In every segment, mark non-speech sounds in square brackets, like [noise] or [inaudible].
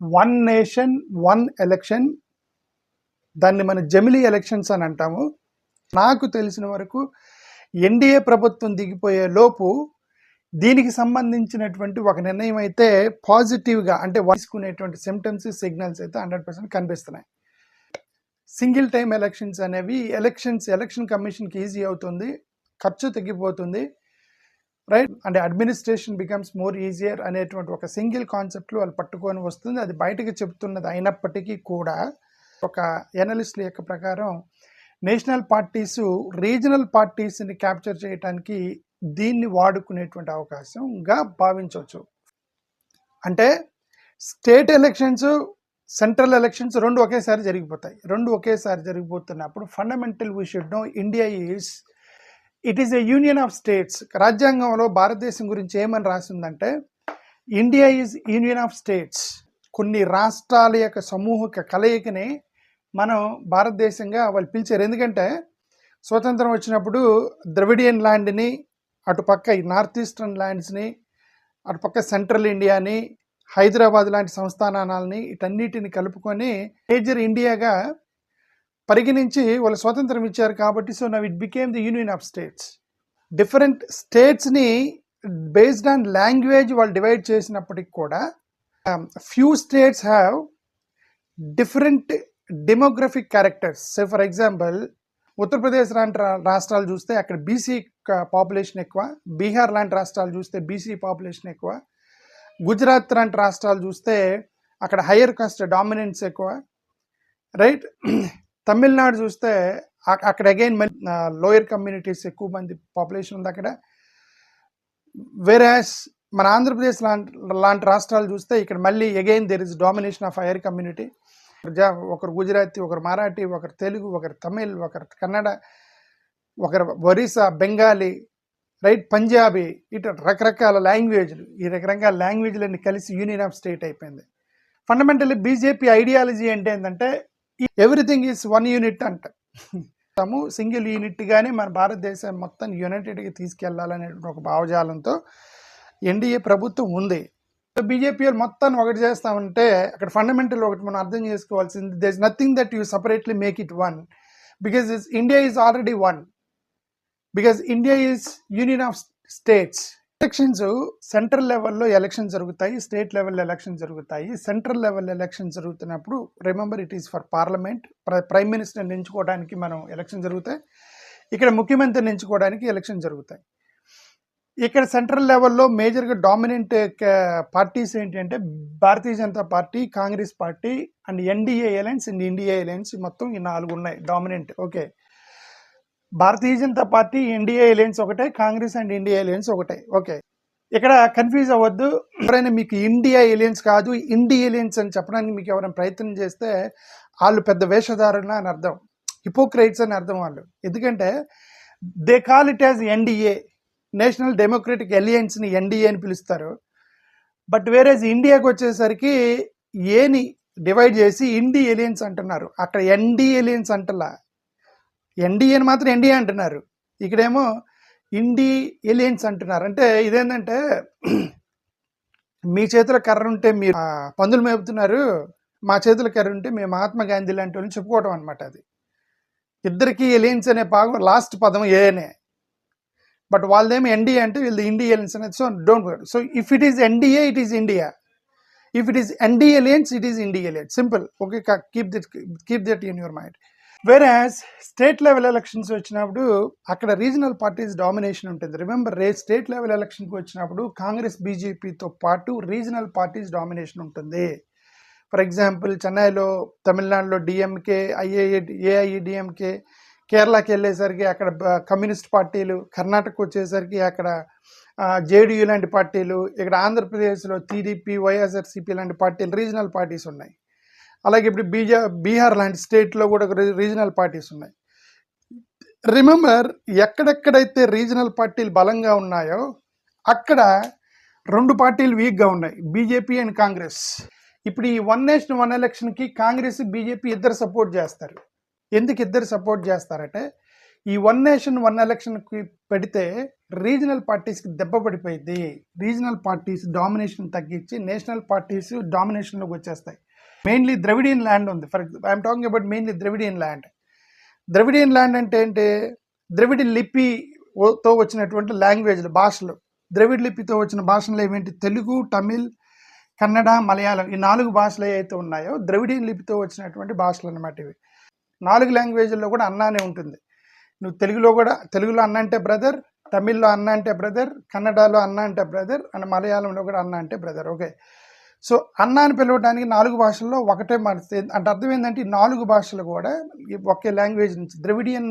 One nation one election. దాన్ని మన జమిలీ ఎలక్షన్స్ అని అంటాము. నాకు తెలిసిన వరకు ఎన్డీఏ ప్రభుత్వం దిగిపోయే లోపు దీనికి సంబంధించినటువంటి ఒక నిర్ణయం అయితే పాజిటివ్గా అంటే తీసుకునేటువంటి సిమ్టమ్స్ సిగ్నల్స్ అయితే హండ్రెడ్ పర్సెంట్ కనిపిస్తున్నాయి. సింగిల్ టైం ఎలక్షన్స్ అనేవి ఎలక్షన్స్ ఎలక్షన్ కమిషన్కి ఈజీ అవుతుంది. ఖర్చు తగ్గిపోతుంది. రైట్? అంటే అడ్మినిస్ట్రేషన్ బికమ్స్ మోర్ ఈజియర్ అనేటువంటి ఒక సింగిల్ కాన్సెప్ట్లో వాళ్ళు పట్టుకొని వస్తుంది. అది బయటకు చెప్తున్నది అయినప్పటికీ కూడా ఒక ఎనలిస్ట్ల యొక్క ప్రకారం నేషనల్ పార్టీస్ రీజనల్ పార్టీస్ని క్యాప్చర్ చేయడానికి దీన్ని వాడుకునేటువంటి అవకాశంగా భావించవచ్చు. అంటే స్టేట్ ఎలక్షన్స్ సెంట్రల్ ఎలక్షన్స్ రెండు ఒకేసారి జరిగిపోతాయి. రెండు ఒకేసారి జరిగిపోతున్నప్పుడు fundamental we should know India is it is a union of states రాజ్యాంగంలో భారతదేశం గురించి ఏమని రాసిందంటే India is union of states కొన్ని రాష్ట్రాల యొక్క సమూహక కలయికని మనం భారతదేశంగా వాళ్ళు పిలిచారు. ఎందుకంటే స్వతంత్రం వచ్చినప్పుడు ద్రవిడియన్ ల్యాండ్ని అటుపక్క నార్త్ ఈస్టర్న్ ల్యాండ్స్ని అటుపక్క సెంట్రల్ ఇండియాని హైదరాబాద్ లాంటి సంస్థానాలని ఇటన్నిటిని కలుపుకొని మేజర్ ఇండియాగా పరిగణించి వాళ్ళు స్వాతంత్రం ఇచ్చారు కాబట్టి so now it became the union of states different స్టేట్స్ని based on language వాళ్ళు డివైడ్ చేసినప్పటికి కూడా few states have different demographic characters say for example Uttar Pradesh లాంటి రా- రాష్ట్రాలు చూస్తే అక్కడ బీసీ పాపులేషన్ ఎక్కువ బీహార్ లాంటి రాష్ట్రాలు చూస్తే బీసీ పాపులేషన్ ఎక్కువ గుజరాత్ లాంటి రాష్ట్రాలు చూస్తే అక్కడ హయ్యర్ కాస్ట్ డామినెన్స్ ఎక్కువ రైట్ తమిళనాడు చూస్తే అక్కడ అగైన్ లోయర్ కమ్యూనిటీస్ ఎక్కువ మంది పాపులేషన్ ఉంది అక్కడ. వేరాస్ మన ఆంధ్రప్రదేశ్ లాంటి లాంటి రాష్ట్రాలు చూస్తే ఇక్కడ మళ్ళీ again there is domination of higher community ఒకరు గుజరాతీ ఒకరు మరాఠీ ఒకరు తెలుగు ఒకరు తమిళ్ ఒకరు కన్నడ ఒకరు ఒరిస్సా బెంగాలీ రైట్ పంజాబీ ఇటు రకరకాల లాంగ్వేజ్లు ఈ రకరకాల లాంగ్వేజ్లన్నీ కలిసి యూనియన్ ఆఫ్ స్టేట్ అయిపోయింది. ఫండమెంటల్లీ బీజేపీ ఐడియాలజీ అంటే ఏంటంటే ఎవ్రీథింగ్ ఈజ్ వన్ యూనిట్ అంట. తము సింగిల్ యూనిట్గానే మన భారతదేశం మొత్తం యునైటెడ్గా తీసుకెళ్ళాలనే ఒక భావజాలంతో ఎన్డీఏ ప్రభుత్వం ఉంది. బీజేపీ మొత్తాన్ని ఒకటి చేస్తామంటే అక్కడ ఫండమెంటల్ ఒకటి మనం అర్థం చేసుకోవాల్సింది this nothing that you separately make it one because India is already one because India is union of states elections central లెవెల్లో ఎలక్షన్ జరుగుతాయి స్టేట్ లెవెల్ ఎలక్షన్ జరుగుతాయి. సెంట్రల్ లెవెల్ ఎలక్షన్ జరుగుతున్నప్పుడు remember it is for parliament prime మినిస్టర్ని ఎంచుకోవడానికి మనం election జరుగుతాయి. ఇక్కడ ముఖ్యమంత్రిని ఎంచుకోవడానికి ఎలక్షన్ జరుగుతాయి. ఇక్కడ సెంట్రల్ లెవెల్లో మేజర్గా డామినెంట్ పార్టీస్ ఏంటంటే Bharatiya Janata party Congress party and NDA alliance and India alliance మొత్తం ఈ నాలుగు ఉన్నాయి dominant okay Bharatiya Janata party NDA alliance ఒకటే కాంగ్రెస్ అండ్ ఇండియా అలయన్స్ ఒకటే. ఓకే ఇక్కడ కన్ఫ్యూజ్ అవ్వద్దు. ఎవరైనా మీకు ఇండియా ఎలియన్స్ కాదు ఇండియా ఎలియన్స్ అని చెప్పడానికి మీకు ఎవరైనా ప్రయత్నం చేస్తే వాళ్ళు పెద్ద వేషధారణ అని అర్థం. హిపోక్రైట్స్ అని అర్థం వాళ్ళు. ఎందుకంటే they call it as NDA national democratic ఎలియన్స్ని NDA అని పిలుస్తారు. బట్ వేరేజ్ ఇండియాకి వచ్చేసరికి ఏని డివైడ్ చేసి ఇండి ఎలియన్స్ అంటున్నారు. అక్కడ ఎన్డీ ఎలియన్స్ అంటలా. ఎన్డీఏని మాత్రం ఎన్డీఏ అంటున్నారు. ఇక్కడేమో ఇండి ఎలియన్స్ అంటున్నారు. అంటే ఇదేంటంటే మీ చేతిలో కర్ర ఉంటే మీరు పందులు మేపుతున్నారు. మా చేతిలో కర్ర ఉంటే మేము మహాత్మా గాంధీ లాంటి వాళ్ళని చెప్పుకోవటం అనమాట అది. ఇద్దరికి ఎలియన్స్ అనే భాగం లాస్ట్ పదం ఏనే బట్ వాళ్ళదేమో ఎన్డీఏ అంటే వీళ్ళది ఇండియా ఎలియన్స్ అనేది so don't so if it is NDA it is India. If it is ND alliance it is India alliance. Simple. Okay keep it keep that in your mind. Whereas state level elections వచ్చినప్పుడు అక్కడ regional parties domination ఉంటుంది. Remember రే state level ఎలక్షన్కి వచ్చినప్పుడు కాంగ్రెస్ బీజేపీతో పాటు regional parties domination ఉంటుంది. For example చెన్నైలో తమిళనాడులో డిఎంకే ఐఏఏ ఏఐడిఎంకే కేరళకి వెళ్ళేసరికి అక్కడ కమ్యూనిస్ట్ పార్టీలు కర్ణాటక వచ్చేసరికి అక్కడ జేడీయూ లాంటి పార్టీలు ఇక్కడ ఆంధ్రప్రదేశ్లో టీడీపీ వైఎస్ఆర్సీపీ లాంటి పార్టీలు రీజనల్ పార్టీస్ ఉన్నాయి. అలాగే ఇప్పుడు బీజా బీహార్ లాంటి స్టేట్లో కూడా రీజనల్ పార్టీస్ ఉన్నాయి. రిమెంబర్ ఎక్కడెక్కడైతే రీజనల్ పార్టీలు బలంగా ఉన్నాయో అక్కడ రెండు పార్టీలు వీక్గా ఉన్నాయి. BJP and Congress. ఇప్పుడు ఈ వన్ నేషన్ వన్ ఎలక్షన్కి కాంగ్రెస్ బీజేపీ ఇద్దరు సపోర్ట్ చేస్తారు. ఎందుకు ఇద్దరు సపోర్ట్ చేస్తారంటే ఈ వన్ నేషన్ వన్ ఎలక్షన్కి పెడితే రీజనల్ పార్టీస్కి దెబ్బ పడిపోయింది రీజనల్ పార్టీస్ డామినేషన్ తగ్గించి నేషనల్ పార్టీస్ డామినేషన్లోకి వచ్చేస్తాయి. మెయిన్లీ ద్రవిడియన్ ల్యాండ్ ఉంది. For I'm talking about mainly Dravidian land Dravidian land అంటే ఏంటి? ద్రవిడ లిపితో వచ్చినటువంటి లాంగ్వేజ్లు భాషలు. ద్రవిడ లిపితో వచ్చిన భాషలు ఏమిటి? తెలుగు తమిళ్ కన్నడ మలయాళం ఈ నాలుగు భాషలు ఏవైతే ఉన్నాయో ద్రవిడియన్ లిపితో వచ్చినటువంటి భాషలు అనమాట ఇవి. నాలుగు లాంగ్వేజ్ల్లో కూడా అన్నానే ఉంటుంది. నువ్వు తెలుగులో కూడా తెలుగులో అన్న అంటే బ్రదర్ తమిళ్ళో అన్న అంటే బ్రదర్ కన్నడలో అన్న అంటే బ్రదర్ అండ్ మలయాళంలో కూడా అన్న అంటే బ్రదర్ ఓకే సో అన్న అని పిలవడానికి నాలుగు భాషల్లో ఒకటే మారుతుంది అంటే అర్థం ఏంటంటే నాలుగు భాషలు కూడా ఒకే లాంగ్వేజ్ నుంచి ద్రవిడియన్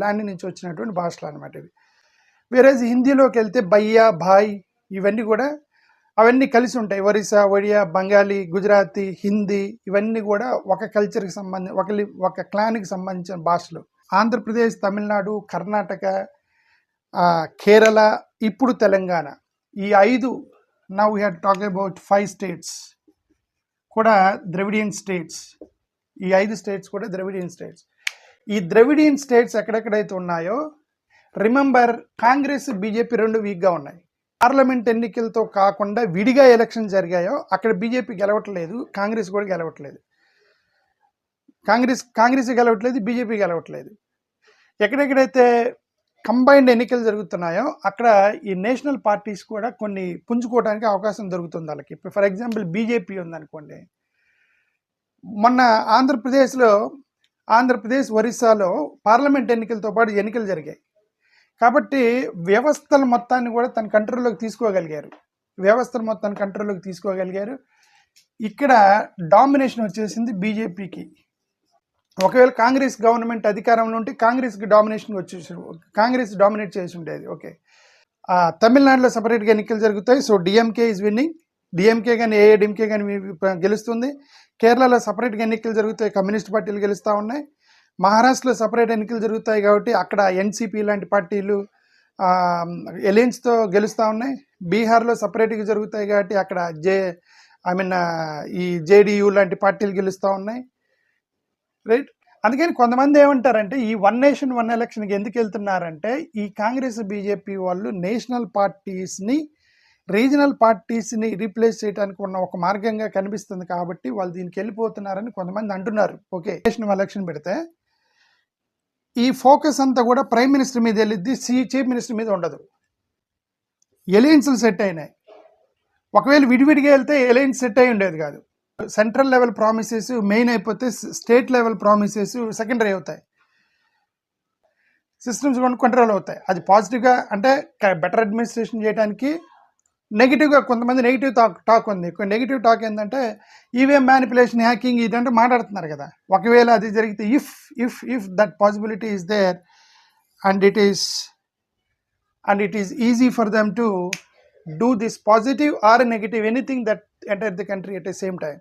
ల్యాండ్ నుంచి వచ్చినటువంటి భాషలు అనమాట ఇవి. వేరేజ్ హిందీలోకి వెళ్తే బయ్యా భాయ్ ఇవన్నీ కూడా అవన్నీ కలిసి ఉంటాయి. ఒరిస్సా ఒడియా బెంగాలీ గుజరాతీ హిందీ ఇవన్నీ కూడా ఒక కల్చర్కి సంబంధించి ఒక ఒక క్లాన్కి సంబంధించిన భాషలు. ఆంధ్రప్రదేశ్ తమిళనాడు కర్ణాటక కేరళ ఇప్పుడు తెలంగాణ ఈ ఐదు now we had talk about five states కూడా ద్రవిడియన్ స్టేట్స్ ఈ ఐదు స్టేట్స్ కూడా ద్రవిడియన్ స్టేట్స్ ఈ ద్రవిడియన్ స్టేట్స్ ఎక్కడెక్కడైతే ఉన్నాయో రిమెంబర్ కాంగ్రెస్ బీజేపీ రెండు వీక్గా ఉన్నాయి. పార్లమెంట్ ఎన్నికలతో కాకుండా విడిగా ఎలక్షన్ జరిగాయో అక్కడ బీజేపీ గెలవట్లేదు కాంగ్రెస్ కూడా గెలవట్లేదు. కాంగ్రెస్ కాంగ్రెస్ గెలవట్లేదు బీజేపీ గెలవట్లేదు. ఎక్కడెక్కడైతే కంబైన్డ్ ఎన్నికలు జరుగుతున్నాయో అక్కడ ఈ నేషనల్ పార్టీస్ కూడా కొన్ని పుంజుకోవడానికి అవకాశం దొరుకుతుంది వాళ్ళకి. ఇప్పుడు ఫర్ ఎగ్జాంపుల్ బీజేపీ ఉందనుకోండి. మొన్న ఆంధ్రప్రదేశ్లో ఆంధ్రప్రదేశ్ ఒరిస్సాలో పార్లమెంట్ ఎన్నికలతో పాటు ఎన్నికలు జరిగాయి. కాబట్టి వ్యవస్థల మొత్తాన్ని కూడా తన కంట్రోల్లోకి తీసుకోగలిగారు. వ్యవస్థల మొత్తాన్ని కంట్రోల్లోకి తీసుకోగలిగారు. ఇక్కడ డామినేషన్ వచ్చేసింది బీజేపీకి. ఒకవేళ కాంగ్రెస్ గవర్నమెంట్ అధికారంలో ఉంటే కాంగ్రెస్కి డామినేషన్ వచ్చేసి కాంగ్రెస్ డామినేట్ చేసి ఉండేది. ఓకే తమిళనాడులో సపరేట్గా ఎన్నికలు జరుగుతాయి. So DMK is winning DMK కానీ ఏఐడిఎంకే కానీ గెలుస్తుంది. కేరళలో సపరేట్గా ఎన్నికలు జరుగుతాయి. కమ్యూనిస్ట్ పార్టీలు గెలుస్తూ ఉన్నాయి. మహారాష్ట్రలో సపరేట్ ఎన్నికలు జరుగుతాయి కాబట్టి అక్కడ ఎన్సీపీ లాంటి పార్టీలు ఎలయన్స్తో గెలుస్తూ ఉన్నాయి. బీహార్లో సపరేట్గా జరుగుతాయి కాబట్టి అక్కడ జే ఐ మీన్ ఈ జేడీయూ లాంటి పార్టీలు గెలుస్తూ ఉన్నాయి. రైట్? అందుకని కొంతమంది ఏమంటారంటే ఈ వన్ నేషన్ వన్ ఎలక్షన్కి ఎందుకు వెళ్తున్నారంటే ఈ కాంగ్రెస్ బీజేపీ వాళ్ళు నేషనల్ పార్టీస్ని రీజనల్ పార్టీస్ని రీప్లేస్ చేయడానికి ఉన్న ఒక మార్గంగా కనిపిస్తుంది కాబట్టి వాళ్ళు దీనికి వెళ్ళిపోతున్నారని కొంతమంది అంటున్నారు. ఓకే నేషనల్ ఎలక్షన్ పెడితే ఈ ఫోకస్ అంతా కూడా ప్రైమ్ మినిస్టర్ మీద వెళ్ళిద్ది సి చీఫ్ మినిస్టర్ మీద ఉండదు. ఎలయన్స్లు సెట్ అయినాయి. ఒకవేళ విడివిడిగా వెళ్తే ఎలయన్స్ సెట్ అయి ఉండేది కాదు. సెంట్రల్ లెవెల్ ప్రామిసెస్ మెయిన్ అయిపోతే స్టేట్ లెవెల్ ప్రామిసెస్ సెకండరీ అవుతాయి. సిస్టమ్స్ కంట్రోల్ అవుతాయి. అది పాజిటివ్గా అంటే బెటర్ అడ్మినిస్ట్రేషన్ చేయడానికి నెగిటివ్గా కొంతమంది నెగిటివ్ టాక్ టాక్ ఉంది. నెగిటివ్ టాక్ ఏంటంటే ఈవీఎం మ్యానిపులేషన్ హ్యాకింగ్ ఇదంటే మాట్లాడుతున్నారు కదా. ఒకవేళ అది జరిగితే if if if that possibility is there and it is and it is easy for them to do this positive or negative anything that enter the country at a same time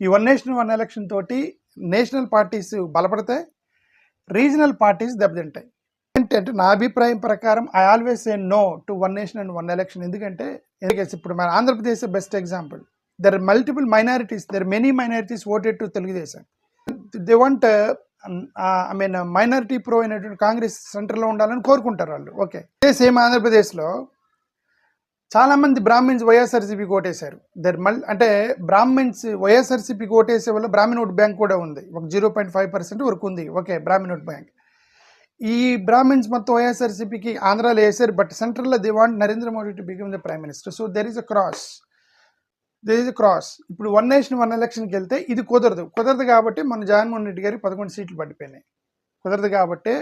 ఈ one nation one election తోటి national parties బలపడతాయి regional parties దెబ్బతింటాయి. ఏంటంటే నా అభిప్రాయం ప్రకారం I always say no to one nation and one election ఎందుకంటే ఎందుకంటే ఇప్పుడు మన Andhra Pradesh best example there multiple minorities there many minorities voted to Telugu Desam. They want I mean minority pro అయినటువంటి కాంగ్రెస్ సెంటర్లో ఉండాలని కోరుకుంటారు వాళ్ళు. ఓకే సేమ్ ఆంధ్రప్రదేశ్లో చాలామంది బ్రాహ్మిన్స్ వైఎస్ఆర్సీపీకి ఓటేశారు దర్ మల్ అంటే బ్రాహ్మిన్స్ వైఎస్ఆర్సీపీకి ఓటేసే వల్ల బ్రాహ్మణ్ ఓట్ బ్యాంక్ కూడా ఉంది. ఒక జీరో పాయింట్ ఫైవ్ పర్సెంట్ వరకు ఉంది. Okay Brahmin vote vote bank. ఈ బ్రాహ్మిన్స్ మొత్తం వైఎస్ఆర్సీపీకి ఆంధ్రాలో వేశారు బట్ సెంట్రల్లో they want Narendra Modi to become the prime minister. So there is a cross there is a cross ఇప్పుడు వన్ నేషన్ వన్ ఎలక్షన్కి వెళ్తే ఇది కుదరదు. కుదరదు కాబట్టి మన జగన్మోహన్ రెడ్డి గారికి పదకొండు సీట్లు పడిపోయినాయి. కుదరదు కాబట్టి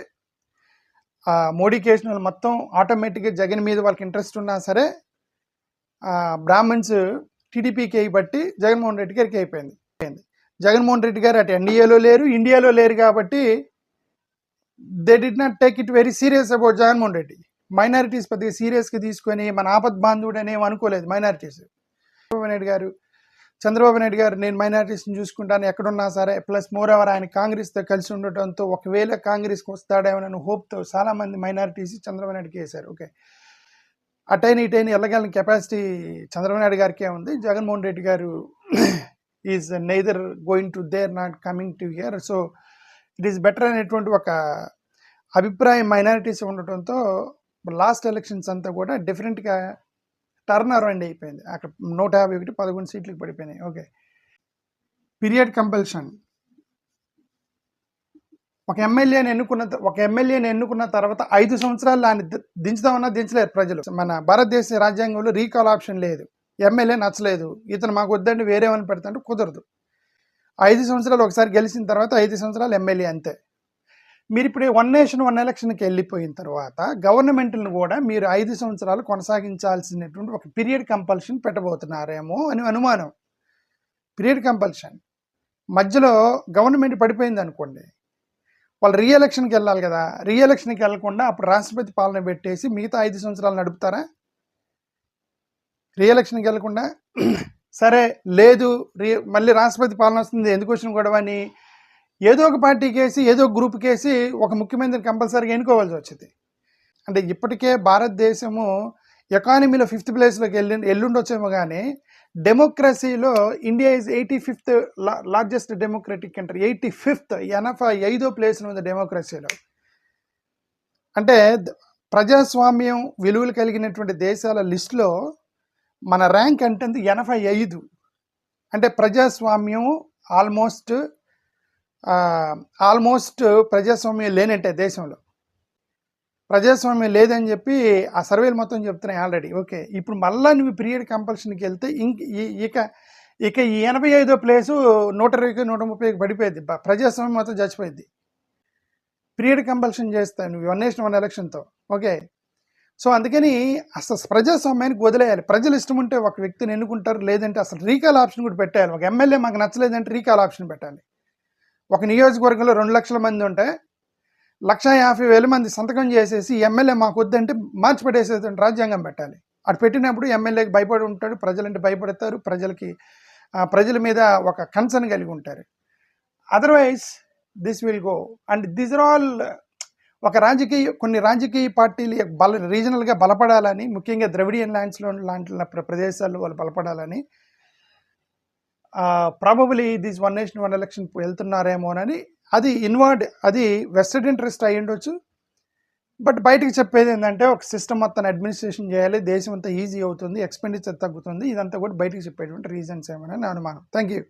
ఆ, మోడీ కేసు మొత్తం ఆటోమేటిక్గా జగన్ మీద వాళ్ళకి ఇంట్రెస్ట్ ఉన్నా సరే బ్రాహ్మణ్స్ టీడీపీకి అయి బట్టి జగన్మోహన్ రెడ్డి గారికి అయిపోయింది. అయిపోయింది. జగన్మోహన్ రెడ్డి గారు అటు ఎన్డీఏలో లేరు ఇండియాలో లేరు కాబట్టి they did not take it very serious about Jaganmohan Reddy. Minorities పెద్దగా సీరియస్గా తీసుకొని మన ఆపద్ బాంధవుడు అనేమి అనుకోలేదు మైనారిటీస్ చంద్రబాబు నాయుడు గారు చంద్రబాబు నాయుడు గారు నేను మైనారిటీస్ని చూసుకుంటాను ఎక్కడున్నా సరే ప్లస్ మోర్ ఓవర్ ఆయన కాంగ్రెస్తో కలిసి ఉండటంతో ఒకవేళ కాంగ్రెస్కి వస్తాడేమోనని హోప్తో చాలామంది మైనారిటీస్ చంద్రబాబు నాయుడుకి వేశారు. ఓకే అటైన ఇటైన వెళ్ళగలిగిన కెపాసిటీ చంద్రబాబు నాయుడు గారికే ఉంది. Jaganmohan Reddy garu is neither going to there not coming to here so it is better అనేటువంటి ఒక అభిప్రాయం మైనారిటీస్ ఉండటంతో లాస్ట్ ఎలక్షన్స్ అంతా కూడా డిఫరెంట్గా టర్న్ అరౌండ్ అయిపోయింది. అక్కడ నూట యాభై ఒకటి పదకొండు సీట్లకు పడిపోయినాయి. ఓకే పీరియడ్ కంపల్షన్ ఒక ఎమ్మెల్యేని ఎన్నుకున్న ఒక ఎమ్మెల్యేని ఎన్నుకున్న తర్వాత ఐదు సంవత్సరాలు ఆయన దించుదామన్నా దించలేరు ప్రజలు. మన భారతదేశ రాజ్యాంగంలో రీకాల్ ఆప్షన్ లేదు. ఎమ్మెల్యే నచ్చలేదు. ఇతను మాకు వద్దండి వేరేమని వాళ్ళని పెడతాంటే కుదరదు. ఐదు సంవత్సరాలు ఒకసారి గెలిచిన తర్వాత ఐదు సంవత్సరాలు ఎమ్మెల్యే అంతే. మీరు ఇప్పుడు వన్ నేషన్ వన్ ఎలక్షన్కి వెళ్ళిపోయిన తర్వాత గవర్నమెంట్లను కూడా మీరు ఐదు సంవత్సరాలు కొనసాగించాల్సినటువంటి ఒక పీరియడ్ కంపల్షన్ పెట్టబోతున్నారేమో అని అనుమానం. Period compulsion. మధ్యలో గవర్నమెంట్ పడిపోయింది అనుకోండి వాళ్ళు రీఎలక్షన్కి వెళ్ళాలి కదా. రీఎలక్షన్కి వెళ్ళకుండా అప్పుడు రాష్ట్రపతి పాలన పెట్టేసి మిగతా ఐదు సంవత్సరాలు నడుపుతారా? రీఎలక్షన్కి వెళ్ళకుండా [clears throat] సరే లేదు రీ మళ్ళీ రాష్ట్రపతి పాలన వస్తుంది ఎందుకు వచ్చిన గొడవ అని ఏదో ఒక పార్టీకి వేసి ఏదో ఒక గ్రూప్కి వేసి ఒక ముఖ్యమంత్రిని కంపల్సరీగా ఎన్నుకోవాల్సి వచ్చింది. అంటే ఇప్పటికే భారతదేశము ఎకానమీలో ఫిఫ్త్ ప్లేస్లోకి వెళ్ళి ఎల్లుండొచ్చేమో కానీ డెమోక్రసీలో India is eighty fifth largest democratic country eighty fifth ఎనభై ఐదో ప్లేస్ ఉంది డెమోక్రసీలో అంటే ప్రజాస్వామ్యం విలువలు కలిగినటువంటి దేశాల లిస్టులో మన ర్యాంక్ అంటే ఎనభై ఐదు. అంటే ప్రజాస్వామ్యం ఆల్మోస్ట్ ఆల్మోస్ట్ ప్రజాస్వామ్యం లేనంటే దేశంలో. ప్రజాస్వామ్యం లేదని చెప్పి ఆ సర్వేలు మొత్తం చెప్తున్నాయి ఆల్రెడీ. ఓకే. ఇప్పుడు మళ్ళీ నువ్వు పీరియడ్ కంపల్షన్కి వెళ్తే ఇంక ఈ- ఇక ఇక ఈ ఎనభై ఐదో ప్లేసు నూట ఇరవైకి నూట ముప్పైకి పడిపోయింది. ప్రజాస్వామ్యం మొత్తం చచ్చిపోయింది. పీరియడ్ కంపల్షన్ చేస్తాను నువ్వు వన్ నేషన్ వన్ ఎలక్షన్తో. ఓకే. సో అందుకని అసలు ప్రజాస్వామ్యానికి వదిలేయాలి. ప్రజలు ఇష్టం ఉంటే ఒక వ్యక్తిని ఎన్నుకుంటారు లేదంటే అసలు రీకాల్ ఆప్షన్ కూడా పెట్టాలి ఒక ఎమ్మెల్యే మాకు నచ్చలేదంటే రీకాల్ ఆప్షన్ పెట్టాలి. ఒక నియోజకవర్గంలో రెండు లక్షల మంది ఉంటే లక్ష యాభై వేల మంది సంతకం చేసేసి ఎమ్మెల్యే మాకు వద్దంటే మార్చిపెట్టేసేదంటే రాజ్యాంగం పెట్టాలి. అటు పెట్టినప్పుడు ఎమ్మెల్యేకి భయపడి ఉంటాడు ప్రజలంటే భయపడతారు ప్రజలకి ప్రజల మీద ఒక కన్సర్న్ కలిగి ఉంటారు. Otherwise this will go and this are all ఒక రాజకీయ కొన్ని రాజకీయ పార్టీలు బల రీజనల్గా బలపడాలని ముఖ్యంగా ద్రవిడియన్ ల్యాండ్స్లో లాంటి ప్రదేశాల్లో వాళ్ళు బలపడాలని probably this one nation one election వెళ్తున్నారేమోనని అది ఇన్వార్డ్ అది వెస్టెడ్ ఇంట్రెస్ట్ అయ్యి ఉండొచ్చు. బట్ బయటకు చెప్పేది ఏంటంటే ఒక సిస్టమ్ మొత్తాన్ని అడ్మినిస్ట్రేషన్ చేయాలి దేశం అంతా ఈజీ అవుతుంది ఎక్స్పెండిచర్ తగ్గుతుంది ఇదంతా కూడా బయటకు చెప్పేటువంటి రీజన్స్ ఏమైనా నా అనుమానం. Thank you